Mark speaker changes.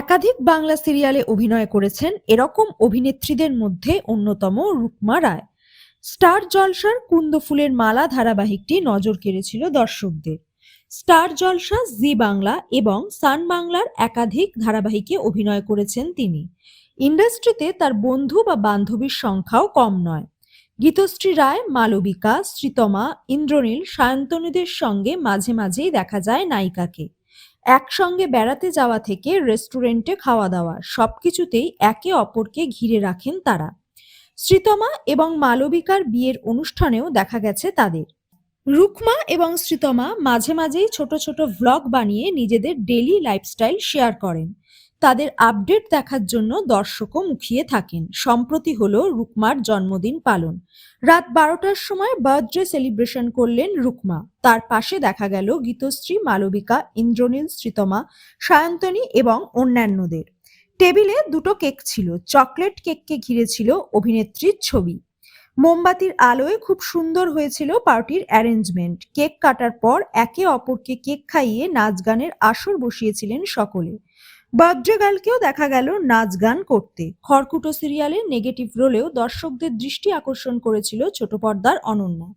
Speaker 1: একাধিক বাংলা সিরিয়ালে অভিনয় করেছেন এরকম অভিনেত্রীদের মধ্যে অন্যতম রুকমা রায়। স্টার জলসার কুন্দফুলের মালা ধারাবাহিকটি নজর কেড়েছিল দর্শকদের। স্টার জলসা, জি বাংলা এবং সান বাংলার একাধিক ধারাবাহিকে অভিনয় করেছেন তিনি। ইন্ডাস্ট্রিতে তার বন্ধু বা বান্ধবীর সংখ্যাও কম নয়। গীতশ্রী রায়, মালবিকা, শ্রীতমা, ইন্দ্রনীল, সায়ন্তনীদের সঙ্গে মাঝে মাঝেই দেখা যায় নায়িকাকে। একসঙ্গে বেড়াতে যাওয়া থেকে রেস্টুরেন্টে খাওয়া দাওয়া সব কিছুতেই একে অপরকে ঘিরে রাখেন তারা। শ্রীতমা এবং মালবিকার বিয়ের অনুষ্ঠানেও দেখা গেছে তাদের। রুকমা এবং শ্রীতমা মাঝে মাঝেই ছোট ছোট ভ্লগ বানিয়ে নিজেদের ডেলি লাইফস্টাইল শেয়ার করেন। তাদের আপডেট দেখার জন্য দর্শকও মুখিয়ে থাকেন। সম্প্রতি হলো রুকমার জন্মদিন পালন। রাত বারোটার সময় বার্থডে সেলিব্রেশন করলেন রুকমা। তার পাশে দেখা গেল গীতশ্রী মালবিকা, ইন্দ্রনীল, শ্রীতমা, সায়ন্তনী এবং অন্যান্যদের। টেবিলে দুটো কেক ছিল, চকলেট কেককে ঘিরে ছিল অভিনেত্রীর ছবি। মোমবাতির আলোয় খুব সুন্দর হয়েছিল পার্টির অ্যারেঞ্জমেন্ট কেক কাটার পর একে অপরকে কেক খাইয়ে নাচ গানের আসর বসিয়েছিলেন সকলে। বার্থডে গার্লকেও দেখা গেল নাচ গান করতে। খড়কুটো সিরিয়ালের নেগেটিভ রোলেও দর্শকদের দৃষ্টি আকর্ষণ করেছিল ছোট পর্দার অনন্যা।